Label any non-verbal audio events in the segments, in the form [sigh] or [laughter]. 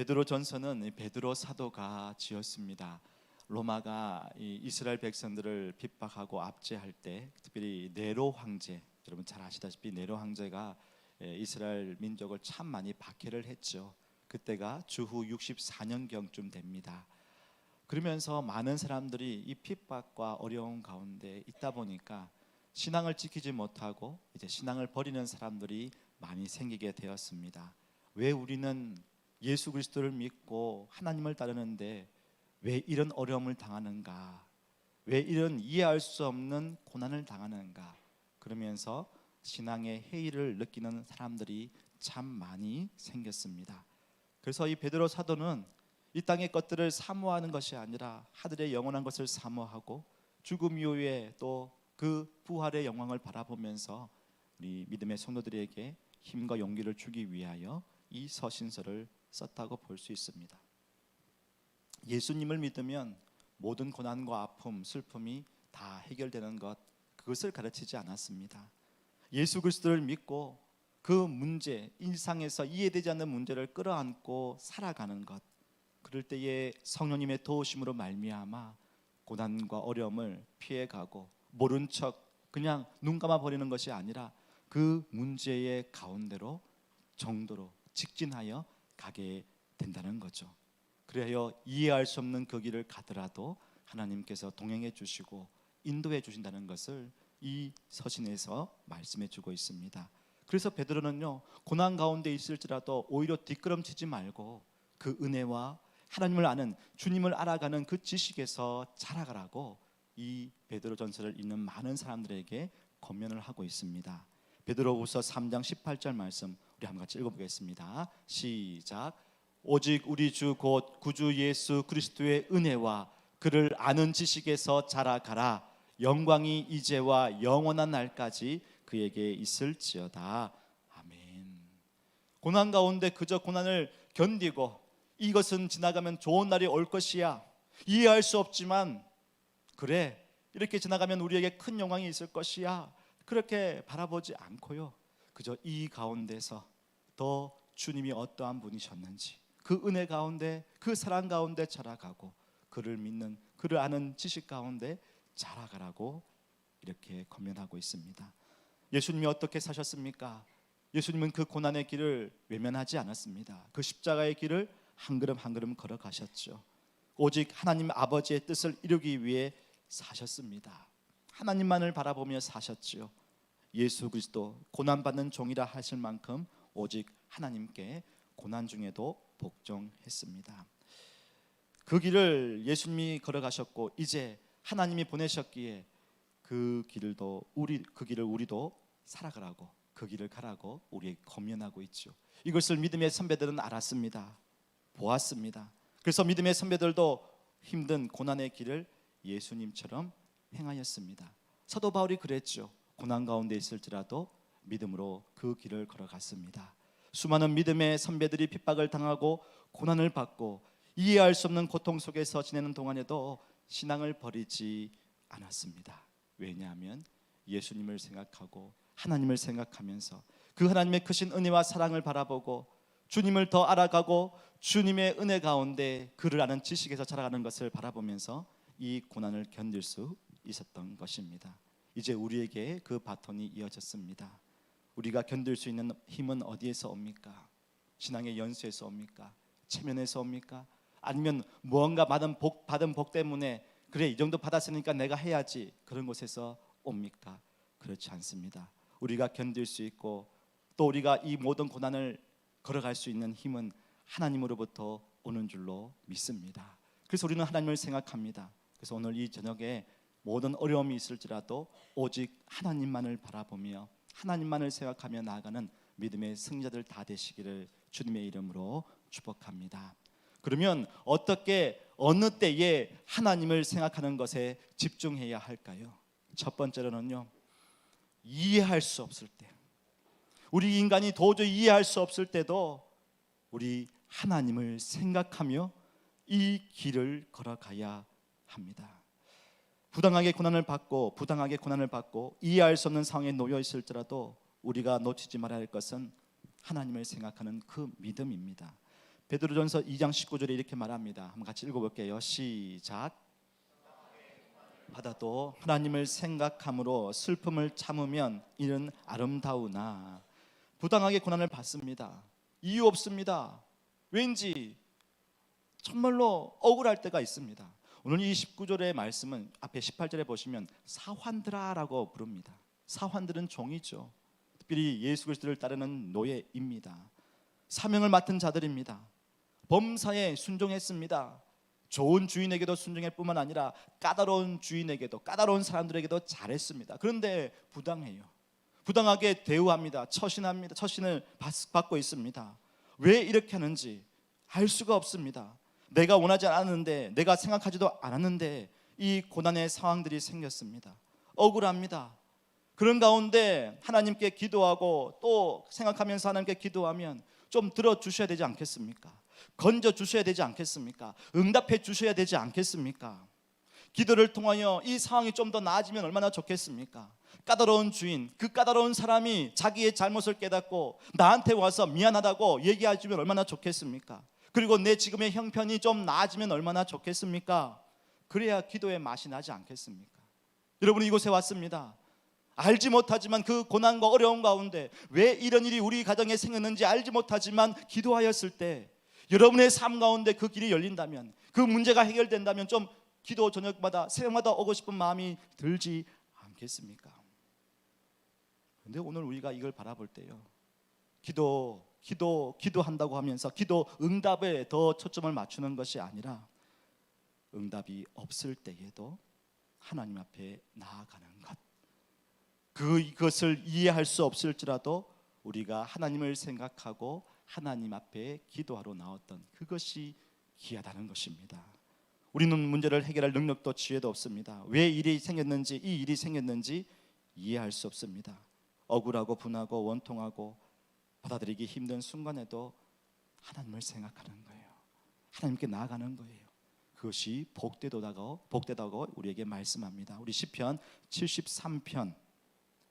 베드로 전서는 베드로 사도가 지었습니다. 로마가 이 이스라엘 백성들을 핍박하고 압제할 때 특별히 네로 황제 여러분 잘 아시다시피 네로 황제가 예, 이스라엘 민족을 참 많이 박해를 했죠. 그때가 주후 64년경쯤 됩니다. 그러면서 많은 사람들이 이 핍박과 어려운 가운데 있다 보니까 신앙을 지키지 못하고 이제 신앙을 버리는 사람들이 많이 생기게 되었습니다. 왜 우리는 예수 그리스도를 믿고 하나님을 따르는데 왜 이런 어려움을 당하는가? 왜 이런 이해할 수 없는 고난을 당하는가? 그러면서 신앙의 해이를 느끼는 사람들이 참 많이 생겼습니다. 그래서 이 베드로 사도는 이 땅의 것들을 사모하는 것이 아니라 하늘의 영원한 것을 사모하고 죽음 이후에 또 그 부활의 영광을 바라보면서 우리 믿음의 성도들에게 힘과 용기를 주기 위하여 이 서신서를 썼다고 볼 수 있습니다. 예수님을 믿으면 모든 고난과 아픔, 슬픔이 다 해결되는 것 그것을 가르치지 않았습니다. 예수 그리스도를 믿고 그 문제 일상에서 이해되지 않는 문제를 끌어안고 살아가는 것 그럴 때에 성령님의 도우심으로 말미암아 고난과 어려움을 피해가고 모른 척 그냥 눈 감아 버리는 것이 아니라 그 문제의 가운데로 정도로 직진하여 가게 된다는 거죠. 그래야 이해할 수 없는 그 길을 가더라도 하나님께서 동행해 주시고 인도해 주신다는 것을 이 서신에서 말씀해 주고 있습니다. 그래서 베드로는요 고난 가운데 있을지라도 오히려 뒷걸음치지 말고 그 은혜와 하나님을 아는 주님을 알아가는 그 지식에서 자라가라고 이 베드로 전서를 읽는 많은 사람들에게 권면을 하고 있습니다. 베드로후서 3장 18절 말씀 우리 한번 같이 읽어보겠습니다. 시작. 오직 우리 주 곧 구주 예수 그리스도의 은혜와 그를 아는 지식에서 자라가라. 영광이 이제와 영원한 날까지 그에게 있을지어다. 아멘. 고난 가운데 그저 고난을 견디고 이것은 지나가면 좋은 날이 올 것이야. 이해할 수 없지만 그래 이렇게 지나가면 우리에게 큰 영광이 있을 것이야. 그렇게 바라보지 않고요. 그저 이 가운데서 더 주님이 어떠한 분이셨는지 그 은혜 가운데 그 사랑 가운데 자라가고 그를 믿는 그를 아는 지식 가운데 자라가라고 이렇게 권면하고 있습니다. 예수님이 어떻게 사셨습니까? 예수님은 그 고난의 길을 외면하지 않았습니다. 그 십자가의 길을 한 걸음 한 걸음 걸어가셨죠. 오직 하나님 아버지의 뜻을 이루기 위해 사셨습니다. 하나님만을 바라보며 사셨지요. 예수 그리스도 고난 받는 종이라 하실 만큼 오직 하나님께 고난 중에도 복종했습니다. 그 길을 예수님이 걸어가셨고 이제 하나님이 보내셨기에 그 길도 우리 그 길을 우리도 살아가라고 그 길을 가라고 우리에게 권면하고 있죠. 이것을 믿음의 선배들은 알았습니다. 보았습니다. 그래서 믿음의 선배들도 힘든 고난의 길을 예수님처럼 행하였습니다. 사도 바울이 그랬죠. 고난 가운데 있을지라도 믿음으로 그 길을 걸어갔습니다. 수많은 믿음의 선배들이 핍박을 당하고 고난을 받고 이해할 수 없는 고통 속에서 지내는 동안에도 신앙을 버리지 않았습니다. 왜냐하면 예수님을 생각하고 하나님을 생각하면서 그 하나님의 크신 은혜와 사랑을 바라보고 주님을 더 알아가고 주님의 은혜 가운데 그를 아는 지식에서 자라가는 것을 바라보면서 이 고난을 견딜 수 있었던 것입니다. 이제 우리에게 그 바톤이 이어졌습니다. 우리가 견딜 수 있는 힘은 어디에서 옵니까? 신앙의 연수에서 옵니까? 체면에서 옵니까? 아니면 무언가 받은 복 받은 복 때문에 그래 이 정도 받았으니까 내가 해야지 그런 곳에서 옵니까? 그렇지 않습니다. 우리가 견딜 수 있고 또 우리가 이 모든 고난을 걸어갈 수 있는 힘은 하나님으로부터 오는 줄로 믿습니다. 그래서 우리는 하나님을 생각합니다. 그래서 오늘 이 저녁에 모든 어려움이 있을지라도 오직 하나님만을 바라보며 하나님만을 생각하며 나아가는 믿음의 승자들 다 되시기를 주님의 이름으로 축복합니다. 그러면 어떻게 어느 때에 하나님을 생각하는 것에 집중해야 할까요? 첫 번째로는요. 이해할 수 없을 때. 우리 인간이 도저히 이해할 수 없을 때도 우리 하나님을 생각하며 이 길을 걸어가야 합니다. 부당하게 고난을 받고 부당하게 고난을 받고 이해할 수 없는 상황에 놓여 있을지라도 우리가 놓치지 말아야 할 것은 하나님을 생각하는 그 믿음입니다. 베드로전서 2장 19절에 이렇게 말합니다. 한번 같이 읽어볼게요. 시작. 받아도 하나님을 생각함으로 슬픔을 참으면 이는 아름다우나 부당하게 고난을 받습니다. 이유 없습니다. 왠지 정말로 억울할 때가 있습니다. 오늘 이 19절의 말씀은 앞에 18절에 보시면 사환들아라고 부릅니다. 사환들은 종이죠. 특별히 예수 그리스도를 따르는 노예입니다. 사명을 맡은 자들입니다. 범사에 순종했습니다. 좋은 주인에게도 순종할 뿐만 아니라 까다로운 주인에게도 까다로운 사람들에게도 잘했습니다. 그런데 부당해요. 부당하게 대우합니다. 처신합니다. 처신을 받- 받고 있습니다. 왜 이렇게 하는지 알 수가 없습니다. 내가 원하지 않았는데 내가 생각하지도 않았는데 이 고난의 상황들이 생겼습니다. 억울합니다. 그런 가운데 하나님께 기도하고 또 생각하면서 하나님께 기도하면 좀 들어 주셔야 되지 않겠습니까? 건져 주셔야 되지 않겠습니까? 응답해 주셔야 되지 않겠습니까? 기도를 통하여 이 상황이 좀 더 나아지면 얼마나 좋겠습니까? 까다로운 주인, 그 까다로운 사람이 자기의 잘못을 깨닫고 나한테 와서 미안하다고 얘기해 주면 얼마나 좋겠습니까? 그리고 내 지금의 형편이 좀 나아지면 얼마나 좋겠습니까? 그래야 기도의 맛이 나지 않겠습니까? 여러분 이곳에 왔습니다. 알지 못하지만 그 고난과 어려움 가운데 왜 이런 일이 우리 가정에 생겼는지 알지 못하지만 기도하였을 때 여러분의 삶 가운데 그 길이 열린다면 그 문제가 해결된다면 좀 기도 저녁마다 새벽마다 오고 싶은 마음이 들지 않겠습니까? 근데 오늘 우리가 이걸 바라볼 때요. 기도 기도 기도한다고 하면서 기도 응답에 더 초점을 맞추는 것이 아니라 응답이 없을 때에도 하나님 앞에 나아가는 것. 그것을 이해할 수 없을지라도 우리가 하나님을 생각하고 하나님 앞에 기도하러 나왔던 그것이 귀하다는 것입니다. 우리는 문제를 해결할 능력도 지혜도 없습니다. 왜 일이 생겼는지 이 일이 생겼는지 이해할 수 없습니다. 억울하고 분하고 원통하고 받아들이기 힘든 순간에도 하나님을 생각하는 거예요. 하나님께 나아가는 거예요. 그것이 복되도다고 복되다고 우리에게 말씀합니다. 우리 시편 73편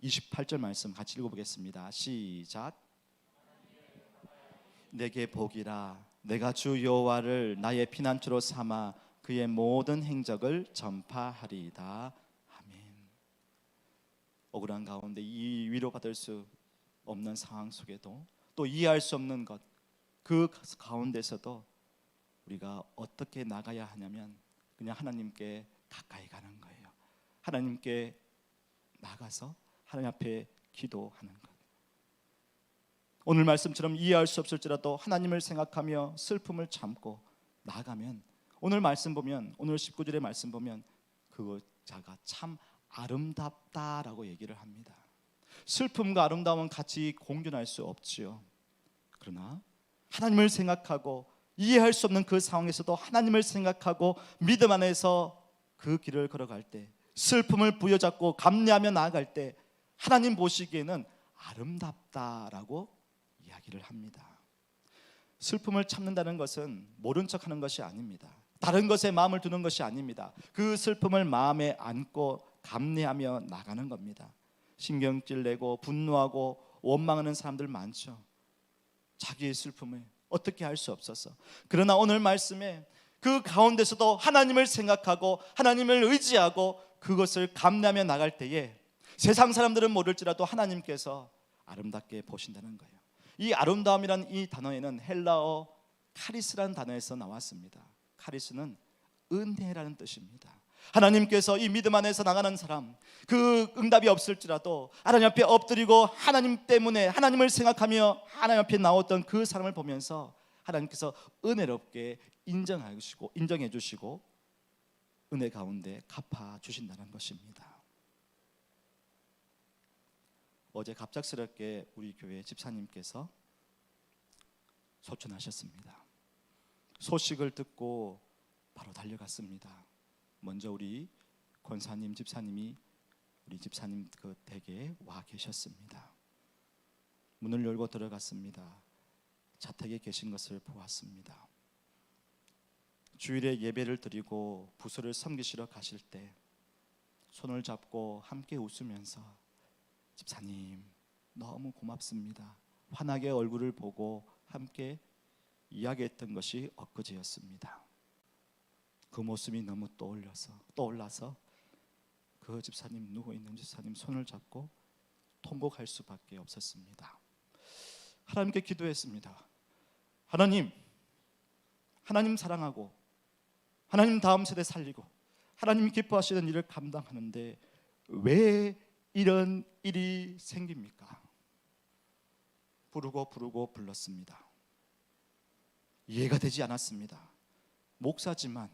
28절 말씀 같이 읽어보겠습니다. 시작. 내게 복이라 내가 주 여호와를 나의 피난처로 삼아 그의 모든 행적을 전파하리이다. 아멘. 억울한 가운데 이 위로받을 수 없는 상황 속에도 또 이해할 수 없는 것 그 가운데서도 우리가 어떻게 나가야 하냐면 그냥 하나님께 가까이 가는 거예요. 하나님께 나가서 하나님 앞에 기도하는 것. 오늘 말씀처럼 이해할 수 없을지라도 하나님을 생각하며 슬픔을 참고 나가면 오늘 말씀 보면 오늘 19절의 말씀 보면 그 자가 참 아름답다라고 얘기를 합니다. 슬픔과 아름다움은 같이 공존할 수 없지요. 그러나 하나님을 생각하고 이해할 수 없는 그 상황에서도 하나님을 생각하고 믿음 안에서 그 길을 걸어갈 때 슬픔을 부여잡고 감내하며 나아갈 때 하나님 보시기에는 아름답다라고 이야기를 합니다. 슬픔을 참는다는 것은 모른 척하는 것이 아닙니다. 다른 것에 마음을 두는 것이 아닙니다. 그 슬픔을 마음에 안고 감내하며 나가는 겁니다. 신경질 내고 분노하고 원망하는 사람들 많죠. 자기의 슬픔을 어떻게 할 수 없어서. 그러나 오늘 말씀에 그 가운데서도 하나님을 생각하고 하나님을 의지하고 그것을 감내하며 나갈 때에 세상 사람들은 모를지라도 하나님께서 아름답게 보신다는 거예요. 이 아름다움이란 이 단어에는 헬라어 카리스라는 단어에서 나왔습니다. 카리스는 은혜라는 뜻입니다. 하나님께서 이 믿음 안에서 나가는 사람 그 응답이 없을지라도 하나님 앞에 엎드리고 하나님 때문에 하나님을 생각하며 하나님 앞에 나왔던 그 사람을 보면서 하나님께서 은혜롭게 인정하시고 인정해 주시고 은혜 가운데 갚아 주신다는 것입니다. 어제 갑작스럽게 우리 교회 집사님께서 소천하셨습니다. 소식을 듣고 바로 달려갔습니다. 먼저 우리 권사님 집사님이 우리 집사님 그 댁에 와 계셨습니다. 문을 열고 들어갔습니다. 자택에 계신 것을 보았습니다. 주일에 예배를 드리고 부서를 섬기시러 가실 때 손을 잡고 함께 웃으면서 집사님 너무 고맙습니다. 환하게 얼굴을 보고 함께 이야기했던 것이 엊그제였습니다. 그 모습이 너무 떠올려서 떠올라서 그 집사님 누워 있는 집사님 손을 잡고 통곡할 수밖에 없었습니다. 하나님께 기도했습니다. 하나님, 하나님 사랑하고 하나님 다음 세대 살리고 하나님 기뻐하시는 일을 감당하는데 왜 이런 일이 생깁니까? 부르고 부르고 불렀습니다. 이해가 되지 않았습니다. 목사지만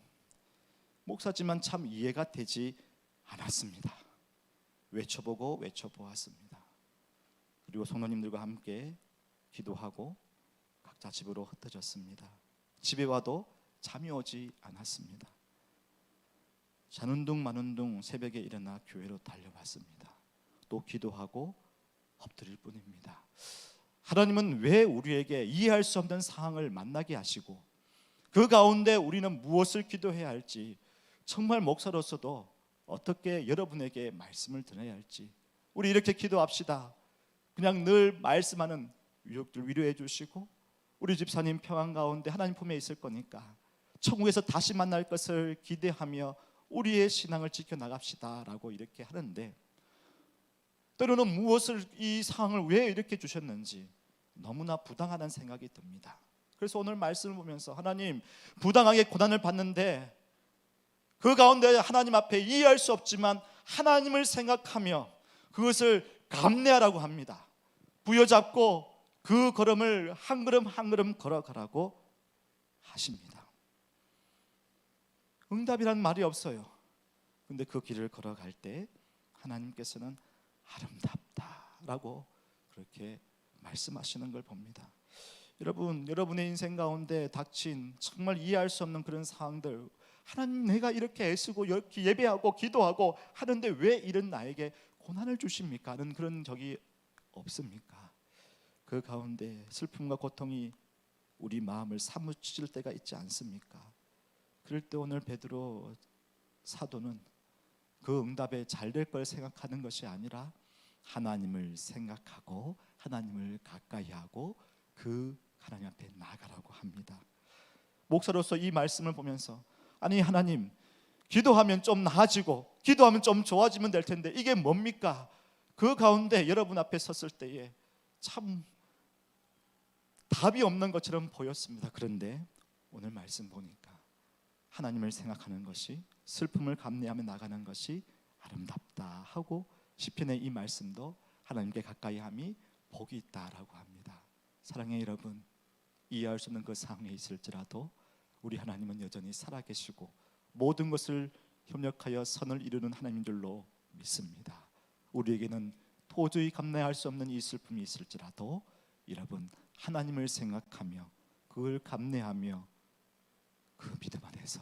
목사지만 참 이해가 되지 않았습니다. 외쳐보고 외쳐보았습니다. 그리고 성도님들과 함께 기도하고 각자 집으로 흩어졌습니다. 집에 와도 잠이 오지 않았습니다. 자는 둥 마는 둥 새벽에 일어나 교회로 달려왔습니다. 또 기도하고 엎드릴 뿐입니다. 하나님은 왜 우리에게 이해할 수 없는 상황을 만나게 하시고 그 가운데 우리는 무엇을 기도해야 할지 정말 목사로서도 어떻게 여러분에게 말씀을 드려야 할지 우리 이렇게 기도합시다. 그냥 늘 말씀하는 유혹들 위로해 주시고 우리 집사님 평안 가운데 하나님 품에 있을 거니까 천국에서 다시 만날 것을 기대하며 우리의 신앙을 지켜 나갑시다라고 이렇게 하는데 때로는 무엇을 이 상황을 왜 이렇게 주셨는지 너무나 부당하다는 생각이 듭니다. 그래서 오늘 말씀을 보면서 하나님 부당하게 고난을 받는데 그 가운데 하나님 앞에 이해할 수 없지만 하나님을 생각하며 그것을 감내하라고 합니다. 부여잡고 그 걸음을 한 걸음 한 걸음 걸어가라고 하십니다. 응답이란 말이 없어요. 근데 그 길을 걸어갈 때 하나님께서는 아름답다라고 그렇게 말씀하시는 걸 봅니다. 여러분, 여러분의 인생 가운데 닥친 정말 이해할 수 없는 그런 상황들 하나님 내가 이렇게 애쓰고 예배하고 기도하고 하는데 왜 이런 나에게 고난을 주십니까? 하는 그런 적이 없습니까? 그 가운데 슬픔과 고통이 우리 마음을 사무칠 때가 있지 않습니까? 그럴 때 오늘 베드로 사도는 그 응답에 잘 될 걸 생각하는 것이 아니라 하나님을 생각하고 하나님을 가까이 하고 그 하나님 앞에 나가라고 합니다. 목사로서 이 말씀을 보면서 아니 하나님 기도하면 좀 나아지고 기도하면 좀 좋아지면 될 텐데 이게 뭡니까? 그 가운데 여러분 앞에 섰을 때에 참 답이 없는 것처럼 보였습니다. 그런데 오늘 말씀 보니까 하나님을 생각하는 것이 슬픔을 감내하며 나가는 것이 아름답다 하고 시편의 이 말씀도 하나님께 가까이함이 복이 있다라고 합니다. 사랑의 여러분, 이해할 수 없는 그 상황에 있을지라도 우리 하나님은 여전히 살아계시고 모든 것을 협력하여 선을 이루는 하나님들로 믿습니다. 우리에게는 도저히 감내할 수 없는 이 슬픔이 있을지라도 여러분 하나님을 생각하며 그걸 감내하며 그 믿음 안에서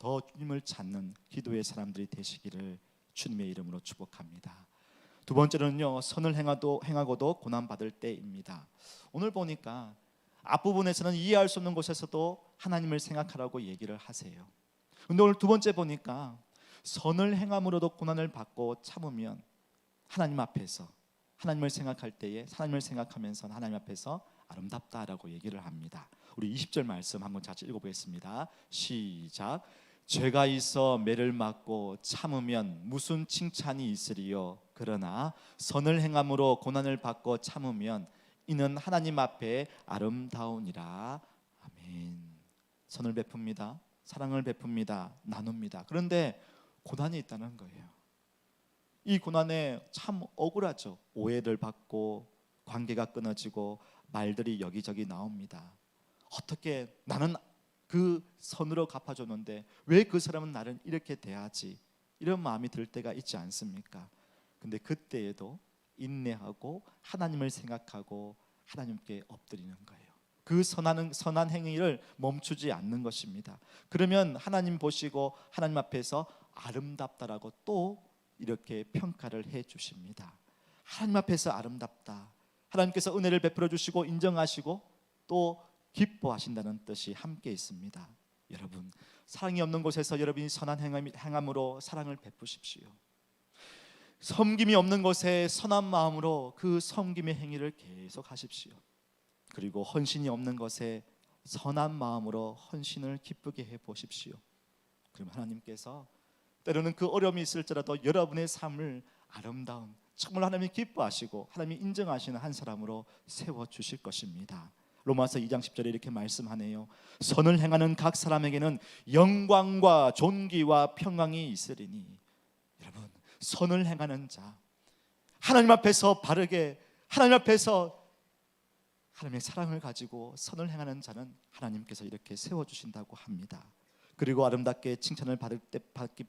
더 주님을 찾는 기도의 사람들이 되시기를 주님의 이름으로 축복합니다. 두 번째는요 선을 행하도 행하고도 고난 받을 때입니다. 오늘 보니까 앞부분에서는 이해할 수 없는 곳에서도 하나님을 생각하라고 얘기를 하세요. 근데 오늘 두 번째 보니까 선을 행함으로도 고난을 받고 참으면 하나님 앞에서 하나님을 생각할 때에 하나님을 생각하면서 하나님 앞에서 아름답다라고 얘기를 합니다. 우리 20절 말씀 한번 같이 읽어보겠습니다. 시작. 죄가 있어 매를 맞고 참으면 무슨 칭찬이 있으리요? 그러나 선을 행함으로 고난을 받고 참으면 이는 하나님 앞에 아름다우니라. 아멘. 선을 베풉니다. 사랑을 베풉니다. 나눕니다. 그런데 고난이 있다는 거예요. 이 고난에 참 억울하죠. 오해를 받고 관계가 끊어지고 말들이 여기저기 나옵니다. 어떻게 나는 그 선으로 갚아줬는데 왜 그 사람은 나를 이렇게 대하지? 이런 마음이 들 때가 있지 않습니까? 근데 그때에도 인내하고 하나님을 생각하고 하나님께 엎드리는 거예요. 그 선한 선한 행위를 멈추지 않는 것입니다. 그러면 하나님 보시고 하나님 앞에서 아름답다라고 또 이렇게 평가를 해 주십니다. 하나님 앞에서 아름답다. 하나님께서 은혜를 베풀어 주시고 인정하시고 또 기뻐하신다는 뜻이 함께 있습니다. 여러분 사랑이 없는 곳에서 여러분이 선한 행함으로 사랑을 베푸십시오. 섬김이 없는 곳에 선한 마음으로 그 섬김의 행위를 계속 하십시오. 그리고 헌신이 없는 것에 선한 마음으로 헌신을 기쁘게 해 보십시오. 그럼 하나님께서 때로는 그 어려움이 있을지라도 여러분의 삶을 아름다운 정말 하나님이 기뻐하시고 하나님이 인정하시는 한 사람으로 세워 주실 것입니다. 로마서 2장 10절에 이렇게 말씀하네요. 선을 행하는 각 사람에게는 영광과 존귀와 평강이 있으리니 선을 행하는 자 하나님 앞에서 바르게 하나님 앞에서 하나님의 사랑을 가지고 선을 행하는 자는 하나님께서 이렇게 세워 주신다고 합니다. 그리고 아름답게 칭찬을 받을 때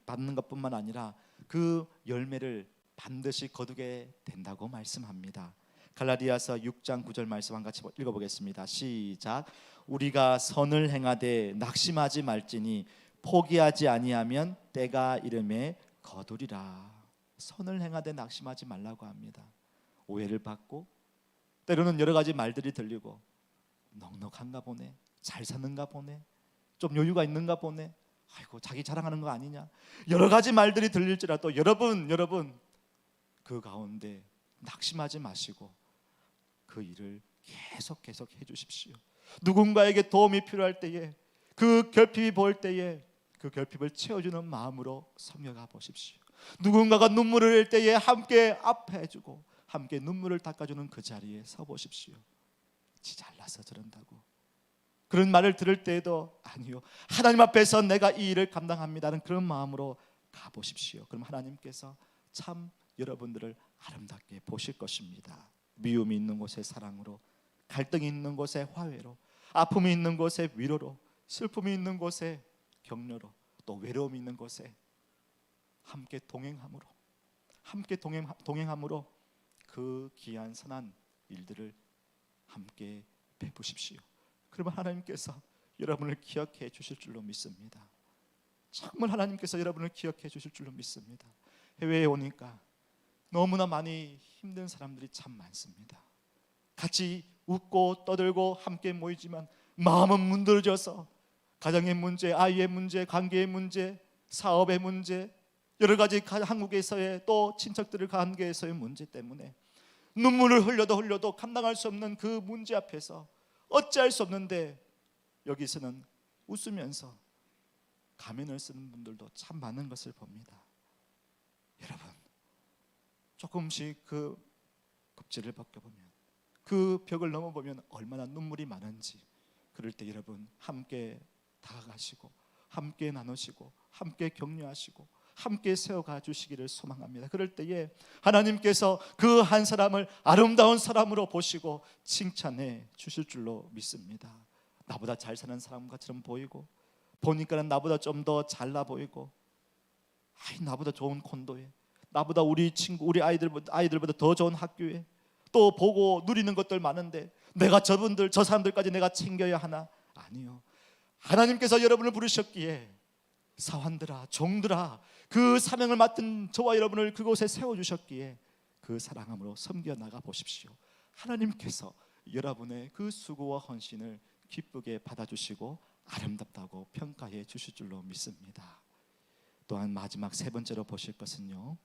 받는 것뿐만 아니라 그 열매를 반드시 거두게 된다고 말씀합니다. 갈라디아서 6장 9절 말씀 한 같이 읽어보겠습니다. 시작. 우리가 선을 행하되 낙심하지 말지니 포기하지 아니하면 때가 이름에 거두리라. 선을 행하되 낙심하지 말라고 합니다. 오해를 받고 때로는 여러 가지 말들이 들리고 넉넉한가 보네, 잘 사는가 보네, 좀 여유가 있는가 보네. 아이고 자기 자랑하는 거 아니냐. 여러 가지 말들이 들릴지라도 여러분 여러분 그 가운데 낙심하지 마시고 그 일을 계속 계속 해 주십시오. 누군가에게 도움이 필요할 때에 그 결핍이 보일 때에 그 결핍을 채워주는 마음으로 섬겨가 보십시오. 누군가가 눈물을 흘릴 때에 함께 아파해 주고 함께 눈물을 닦아주는 그 자리에 서 보십시오. 지 잘나서 저런다고 그런 말을 들을 때에도 아니요 하나님 앞에서 내가 이 일을 감당합니다는 그런 마음으로 가 보십시오. 그럼 하나님께서 참 여러분들을 아름답게 보실 것입니다. 미움이 있는 곳에 사랑으로, 갈등이 있는 곳에 화해로, 아픔이 있는 곳에 위로로, 슬픔이 있는 곳에 격려로, 또 외로움이 있는 곳에 함께 동행함으로, 함께 동행 동행함으로 그 귀한 선한 일들을 함께 베푸십시오. 그러면 하나님께서 여러분을 기억해 주실 줄로 믿습니다. 정말 하나님께서 여러분을 기억해 주실 줄로 믿습니다. 해외에 오니까 너무나 많이 힘든 사람들이 참 많습니다. 같이 웃고 떠들고 함께 모이지만 마음은 문드러져서 가정의 문제, 아이의 문제, 관계의 문제, 사업의 문제, 여러 가지 가- 한국에서의 또 친척들을 관계에서의 문제 때문에 눈물을 흘려도 흘려도 감당할 수 없는 그 문제 앞에서 어찌할 수 없는데 여기서는 웃으면서 가면을 쓰는 분들도 참 많은 것을 봅니다. 여러분 조금씩 그 급지를 벗겨보면 그 벽을 넘어보면 얼마나 눈물이 많은지 그럴 때 여러분 함께 다가가시고 함께 나누시고 함께 격려하시고 함께 세워가 주시기를 소망합니다. 그럴 때에 하나님께서 그 한 사람을 아름다운 사람으로 보시고 칭찬해 주실 줄로 믿습니다. 나보다 잘 사는 사람처럼 보이고 보니까는 나보다 좀 더 잘나 보이고 아이 나보다 좋은 콘도에 나보다 우리 친구 우리 아이들 아이들보다 더 좋은 학교에 또 보고 누리는 것들 많은데 내가 저분들 저 사람들까지 내가 챙겨야 하나 아니요 하나님께서 여러분을 부르셨기에 사환들아 종들아 그 사명을 맡은 저와 여러분을 그곳에 세워 주셨기에 그 사랑함으로 섬겨 나가 보십시오. 하나님께서 여러분의 그 수고와 헌신을 기쁘게 받아주시고 아름답다고 평가해 주실 줄로 믿습니다. 또한 마지막 세 번째로 보실 것은요.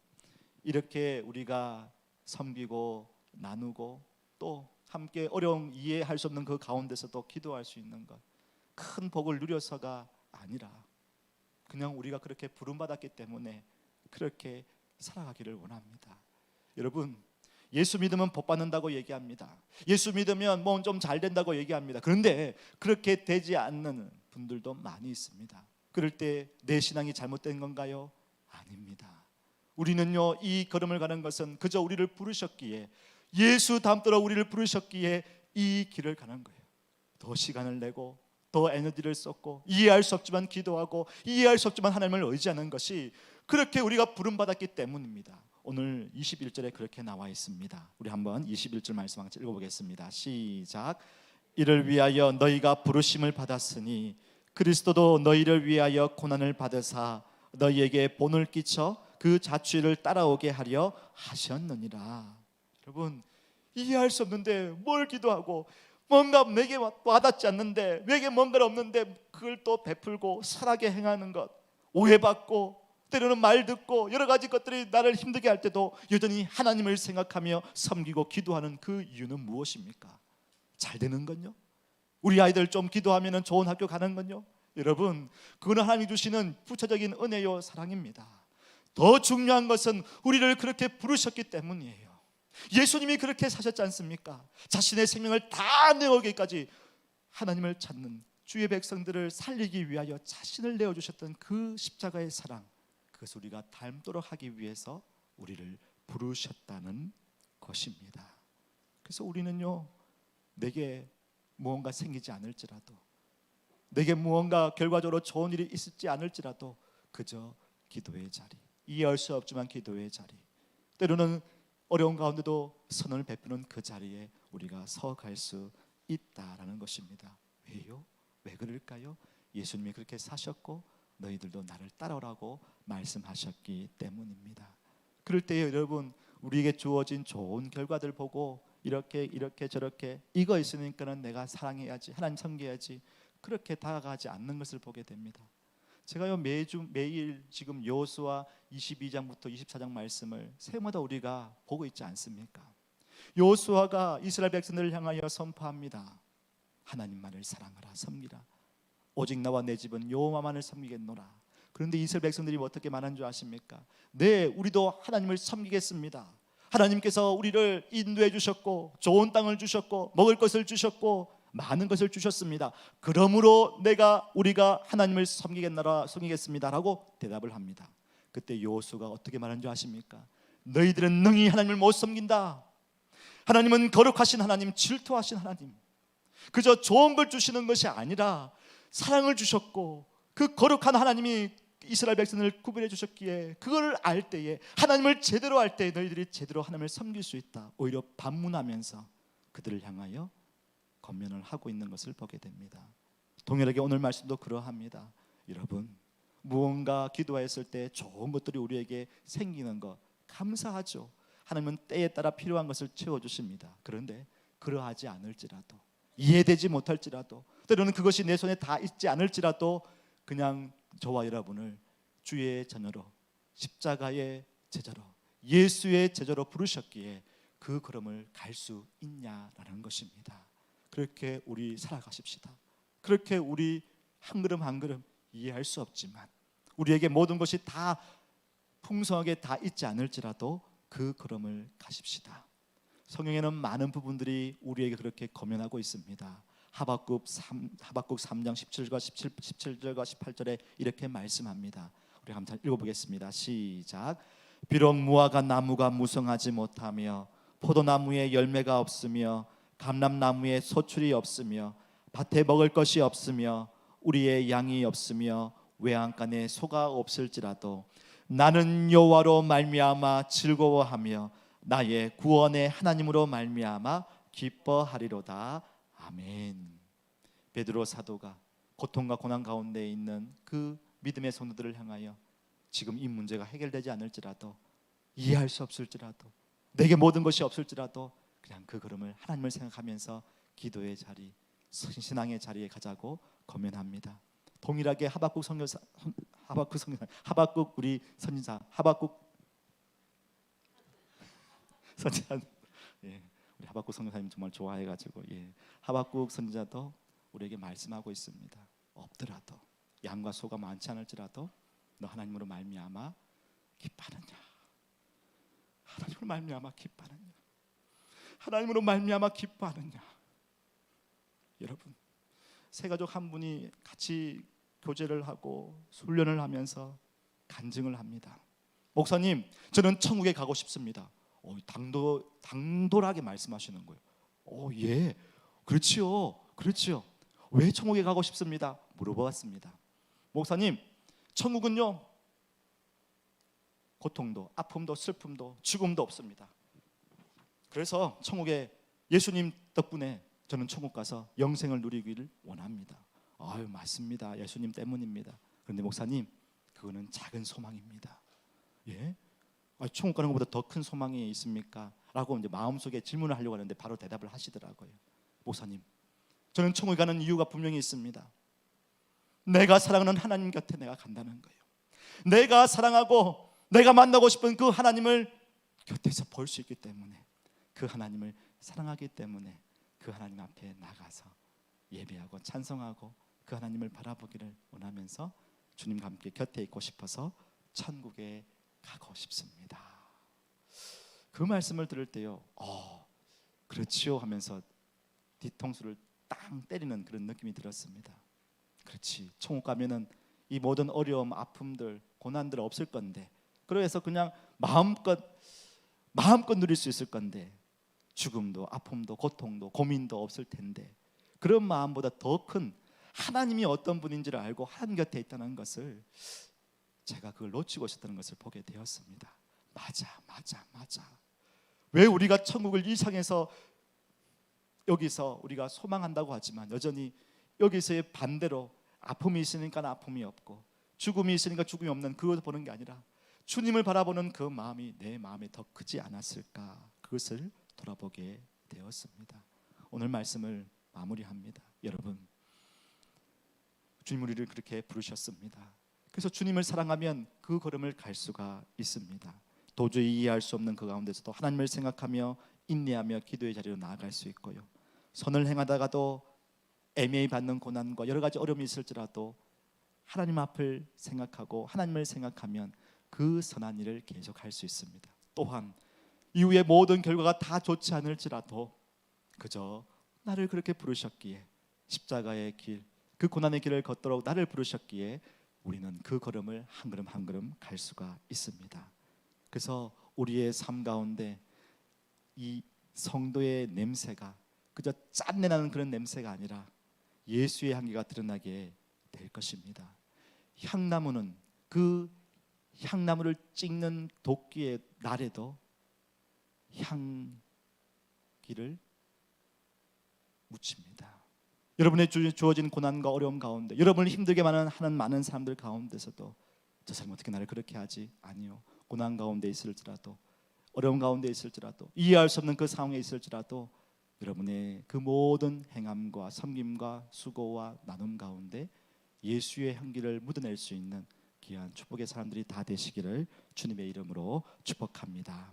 이렇게 우리가 섬기고 나누고 또 함께 어려움 이해할 수 없는 그 가운데서도 기도할 수 있는 것. 큰 복을 누려서가 아니라 그냥 우리가 그렇게 부름받았기 때문에 그렇게 살아가기를 원합니다. 여러분 예수 믿으면 복 받는다고 얘기합니다. 예수 믿으면 뭐 좀 잘 된다고 얘기합니다. 그런데 그렇게 되지 않는 분들도 많이 있습니다. 그럴 때 내 신앙이 잘못된 건가요? 아닙니다. 우리는요 이 걸음을 가는 것은 그저 우리를 부르셨기에 예수 닮도록 우리를 부르셨기에 이 길을 가는 거예요. 더 시간을 내고 더 에너지를 쏟고 이해할 수 없지만 기도하고 이해할 수 없지만 하나님을 의지하는 것이 그렇게 우리가 부름받았기 때문입니다. 오늘 21절에 그렇게 나와 있습니다. 우리 한번 21절 말씀 한번 읽어보겠습니다. 시작. 이를 위하여 너희가 부르심을 받았으니 그리스도도 너희를 위하여 고난을 받으사 너희에게 본을 끼쳐 그 자취를 따라오게 하려 하셨느니라. 여러분 이해할 수 없는데 뭘 기도하고 뭔가 내게 와닿지 않는데 내게 뭔가가 없는데 그걸 또 베풀고 선하게 행하는 것 오해받고 때로는 말 듣고 여러 가지 것들이 나를 힘들게 할 때도 여전히 하나님을 생각하며 섬기고 기도하는 그 이유는 무엇입니까? 잘 되는 건요? 우리 아이들 좀 기도하면 좋은 학교 가는 건요. 여러분, 그거는 하나님이 주시는 부차적인 은혜요 사랑입니다. 더 중요한 것은 우리를 그렇게 부르셨기 때문이에요. 예수님이 그렇게 사셨지 않습니까? 자신의 생명을 다 내어기까지 하나님을 찾는 주의 백성들을 살리기 위하여 자신을 내어 주셨던 그 십자가의 사랑 그것을 우리가 닮도록 하기 위해서 우리를 부르셨다는 것입니다. 그래서 우리는요 내게 무언가 생기지 않을지라도 내게 무언가 결과적으로 좋은 일이 있을지 않을지라도 그저 기도의 자리 이해할 수 없지만 기도의 자리 때로는 어려운 가운데도 선을 베푸는 그 자리에 우리가 서갈 수 있다라는 것입니다. 왜요? 왜 그럴까요? 예수님이 그렇게 사셨고 너희들도 나를 따라오라고 말씀하셨기 때문입니다. 그럴 때 여러분 우리에게 주어진 좋은 결과들 보고 이렇게 이렇게 저렇게 이거 있으니까는 내가 사랑해야지 하나님 섬겨야지 그렇게 다가가지 않는 것을 보게 됩니다. 제가요 매주 매일 지금 여호수아 22장부터 24장 말씀을 새마다 우리가 보고 있지 않습니까? 여호수아가 이스라엘 백성들을 향하여 선포합니다. 하나님만을 사랑하라 섬기라. 오직 나와 내 집은 여호와만을 섬기겠노라. 그런데 이스라엘 백성들이 어떻게 말한 줄 아십니까? 네, 우리도 하나님을 섬기겠습니다. 하나님께서 우리를 인도해 주셨고 좋은 땅을 주셨고 먹을 것을 주셨고 많은 것을 주셨습니다. 그러므로 내가 우리가 하나님을 섬기겠나라 섬기겠습니다라고 대답을 합니다. 그때 여호수가 어떻게 말한 줄 아십니까? 너희들은 능히 하나님을 못 섬긴다. 하나님은 거룩하신 하나님, 질투하신 하나님. 그저 걸 주시는 것이 아니라 사랑을 주셨고 그 거룩한 하나님이 이스라엘 백성을 구별해 주셨기에 그걸 알 때에 하나님을 제대로 할때 너희들이 제대로 하나님을 섬길 수 있다. 오히려 반문하면서 그들을 향하여 권면을 하고 있는 것을 보게 됩니다. 동일하게 오늘 말씀도 그러합니다. 여러분 무언가 기도했을 때 좋은 것들이 우리에게 생기는 것 감사하죠. 하나님은 때에 따라 필요한 것을 채워 주십니다. 그런데 그러하지 않을지라도 이해되지 못할지라도 때로는 그것이 내 손에 다 있지 않을지라도 그냥 저와 여러분을 주의 자녀로 십자가의 제자로 예수의 제자로 부르셨기에 그 걸음을 갈 수 있냐라는 것입니다. 그렇게 우리 살아가십시다. 그렇게 우리 한 걸음 한 걸음 이해할 수 없지만 우리에게 모든 것이 다 풍성하게 다 있지 않을지라도 그 걸음을 가십시다. 성경에는 많은 부분들이 우리에게 그렇게 거면하고 있습니다. 하박국 3 하박국 3장 17절과 17 17절과 18절에 이렇게 말씀합니다. 우리 한번 읽어 보겠습니다. 시작. 비록 무화과 나무가 무성하지 못하며 포도나무에 열매가 없으며 감람나무에 소출이 없으며 밭에 먹을 것이 없으며 우리의 양이 없으며 외양간에 소가 없을지라도 나는 여호와로 말미암아 즐거워하며 나의 구원의 하나님으로 말미암아 기뻐하리로다. 아멘. 베드로 사도가 고통과 고난 가운데 있는 그 믿음의 성도들을 향하여 지금 이 문제가 해결되지 않을지라도 이해할 수 없을지라도 내게 모든 것이 없을지라도 그냥 그 걸음을 하나님을 생각하면서 기도의 자리, 신앙의 자리에 가자고 거면합니다. 동일하게 하박국 선교사 하박국 선교사 하박국 우리 선지자 하박국 [laughs] 선지자 예, 우리 하박국 선교사님 정말 좋아해가지고 예, 하박국 선지자도 우리에게 말씀하고 있습니다. 없더라도 양과 소가 많지 않을지라도 너 하나님으로 말미암아 기뻐하느냐 하나님으로 말미암아 기뻐하느냐 하나님으로 말미암아 기뻐하느냐 여러분 세 가족 한 분이 같이 교제를 하고 훈련을 하면서 간증을 합니다. 목사님, 저는 천국에 가고 싶습니다. 어, 당도 당돌하게 말씀하시는 거예요. 어, 예, 그렇지요, 그렇지요. 왜 천국에 가고 싶습니다? 물어보았습니다. 목사님, 천국은요 고통도, 아픔도, 슬픔도, 죽음도 없습니다. 그래서 천국에 예수님 덕분에 저는 천국 가서 영생을 누리기를 원합니다. 아유 맞습니다. 예수님 때문입니다. 그런데 목사님 그거는 작은 소망입니다. 예? 아, 천국 가는 것보다 더 큰 소망이 있습니까? 라고 이제 마음속에 질문을 하려고 하는데 바로 대답을 하시더라고요. 목사님, 저는 천국에 가는 이유가 분명히 있습니다. 내가 사랑하는 하나님 곁에 내가 간다는 거예요. 내가 사랑하고 내가 만나고 싶은 그 하나님을 곁에서 볼 수 있기 때문에 그 하나님을 사랑하기 때문에 그 하나님 앞에 나가서 예배하고 찬송하고 그 하나님을 바라보기를 원하면서 주님과 함께 곁에 있고 싶어서 천국에 가고 싶습니다. 그 말씀을 들을 때요, 어, 그렇지요 하면서 뒤통수를 땅 때리는 그런 느낌이 들었습니다. 그렇지, 천국 가면은 이 모든 어려움, 아픔들, 고난들 없을 건데, 그래서 그냥 마음껏 마음껏 누릴 수 있을 건데, 죽음도, 아픔도, 고통도, 고민도 없을 텐데, 그런 마음보다 더 큰 하나님이 어떤 분인지를 알고 한 곁에 있다는 것을 제가 그걸 놓치고 있었다는 것을 보게 되었습니다. 맞아, 맞아, 맞아. 왜 우리가 천국을 이상해서 여기서 우리가 소망한다고 하지만 여전히 여기서의 반대로 아픔이 있으니까 아픔이 없고 죽음이 있으니까 죽음이 없는 그것을 보는 게 아니라 주님을 바라보는 그 마음이 내 마음에 더 크지 않았을까 그것을 돌아보게 되었습니다. 오늘 말씀을 마무리합니다. 여러분 주님 우리를 그렇게 부르셨습니다. 그래서 주님을 사랑하면 그 걸음을 갈 수가 있습니다. 도저히 이해할 수 없는 그 가운데서도 하나님을 생각하며 인내하며 기도의 자리로 나아갈 수 있고요. 선을 행하다가도 애매히 받는 고난과 여러 가지 어려움이 있을지라도 하나님 앞을 생각하고 하나님을 생각하면 그 선한 일을 계속할 수 있습니다. 또한 이후의 모든 결과가 다 좋지 않을지라도 그저 나를 그렇게 부르셨기에 십자가의 길, 그 고난의 길을 걷도록 나를 부르셨기에 우리는 그 걸음을 한 걸음 한 걸음 갈 수가 있습니다. 그래서 우리의 삶 가운데 이 성도의 냄새가 그저 짠내 나는 그런 냄새가 아니라 예수의 향기가 드러나게 될 것입니다. 향나무는 그 향나무를 찍는 도끼의 날에도 향기를 묻힙니다. 여러분의 주- 주어진 고난과 어려움 가운데 여러분을 힘들게 하는 많은 사람들 가운데서도 저 사람 어떻게 나를 그렇게 하지? 아니요. 고난 가운데 있을지라도 어려움 가운데 있을지라도 이해할 수 없는 그 상황에 있을지라도 여러분의 그 모든 행함과 섬김과 수고와 나눔 가운데 예수의 향기를 묻어낼 수 있는 귀한 축복의 사람들이 다 되시기를 주님의 이름으로 축복합니다.